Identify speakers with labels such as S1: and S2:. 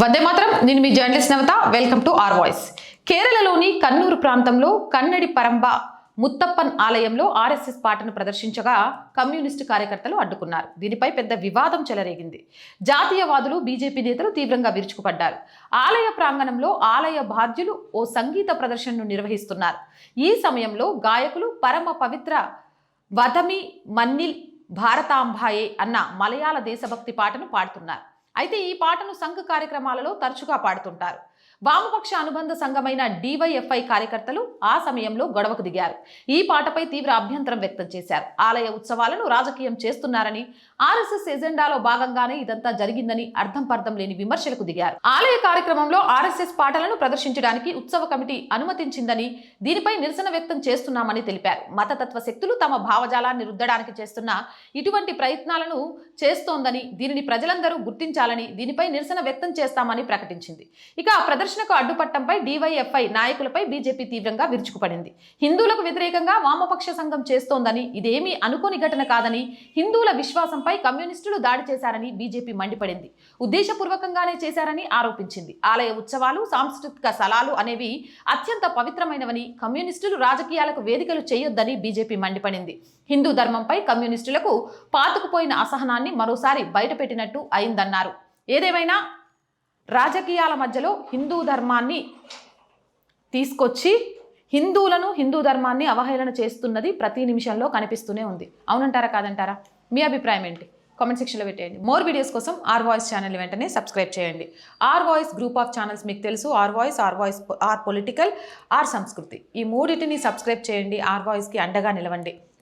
S1: వందే మాత్రం. నేను మీ journalist Navatha. Welcome to R Voice. కేరళలోని కన్నూరు ప్రాంతంలో కన్నడి పరంబ ముత్తప్పన్ ఆలయంలో ఆర్ఎస్ఎస్ పాటను ప్రదర్శించగా కమ్యూనిస్టు కార్యకర్తలు అడ్డుకున్నారు. దీనిపై పెద్ద వివాదం చెలరేగింది. జాతీయవాదులు బీజేపీ నేతలు తీవ్రంగా విరుచుకుపడ్డారు. ఆలయ ప్రాంగణంలో ఆలయ బాధ్యులు ఓ సంగీత ప్రదర్శనను నిర్వహిస్తున్నారు. ఈ సమయంలో గాయకులు పరమ పవిత్ర వదమి మన్నిల్ భారతాంబాయే అన్న మలయాళ దేశభక్తి పాటను పాడుతున్నారు. అయితే ఈ పాటను సంఘ కార్యక్రమాలలో తరచుగా పాడుతుంటారు. వామపక్ష అనుబంధ సంఘమైన డివైఎఫ్ఐ కార్యకర్తలు ఆ సమయంలో గొడవకు దిగారు. ఈ పాటపై తీవ్ర అభ్యంతరం వ్యక్తం చేశారు. ఆలయ ఉత్సవాలను రాజకీయం చేస్తున్నారని ఆర్ఎస్ఎస్ ఎజెండాలో భాగంగానే ఇదంతా జరిగిందని అర్థం పర్థం లేని విమర్శలకు దిగారు. ఆలయ కార్యక్రమంలో ఆర్ఎస్ఎస్ పాటలను ప్రదర్శించడానికి ఉత్సవ కమిటీ అనుమతించిందని దీనిపై నిరసన వ్యక్తం చేస్తున్నామని తెలిపారు. మతతత్వ శక్తులు తమ భావజాలాన్ని రుద్దడానికి చేస్తున్న ఇటువంటి ప్రయత్నాలను చేస్తోందని దీనిని ప్రజలందరూ గుర్తించాలని దీనిపై నిరసన వ్యక్తం చేస్తామని ప్రకటించింది. ఇక ఆ ప్రదర్శనకు అడ్డుపట్టంపై డివైఎఫ్ఐ నాయకులపై బీజేపీ తీవ్రంగా విరుచుకుపడింది. హిందువులకు వ్యతిరేకంగా వామపక్ష సంఘం చేస్తోందని ఇదేమీ అనుకోని ఘటన కాదని హిందువుల విశ్వాసంపై కమ్యూనిస్టులు దాడి చేశారని బీజేపీ మండిపడింది. ఉద్దేశపూర్వకంగానే చేశారని ఆరోపించింది. ఆలయ ఉత్సవాలు సాంస్కృతిక స్థలాలు అనేవి అత్యంత పవిత్రమైనవని కమ్యూనిస్టులు రాజకీయాలకు వేదికలు చేయొద్దని బీజేపీ మండిపడింది. హిందూ ధర్మంపై కమ్యూనిస్టులకు పాతుకుపోయిన అసహనాన్ని మరోసారి బయటపెట్టినట్టు అయిందన్నారు. ఏదేమైనా రాజకీయాల మధ్యలో హిందూ ధర్మాన్ని తీసుకొచ్చి హిందువులను హిందూ ధర్మాన్ని అవహేళన చేస్తున్నది ప్రతి నిమిషంలో కనిపిస్తూనే ఉంది. అవునంటారా కాదంటారా? మీ అభిప్రాయం ఏంటి? కామెంట్ సెక్షన్లో పెట్టేయండి. మోర్ వీడియోస్ కోసం ఆర్ వాయిస్ ఛానల్ వెంటనే సబ్స్క్రైబ్ చేయండి. R Voice group of channels మీకు తెలుసు. R Voice R Voice R political R Samskriti. ఈ మూడింటిని సబ్స్క్రైబ్ చేయండి. ఆర్ వాయిస్కి అండగా నిలవండి.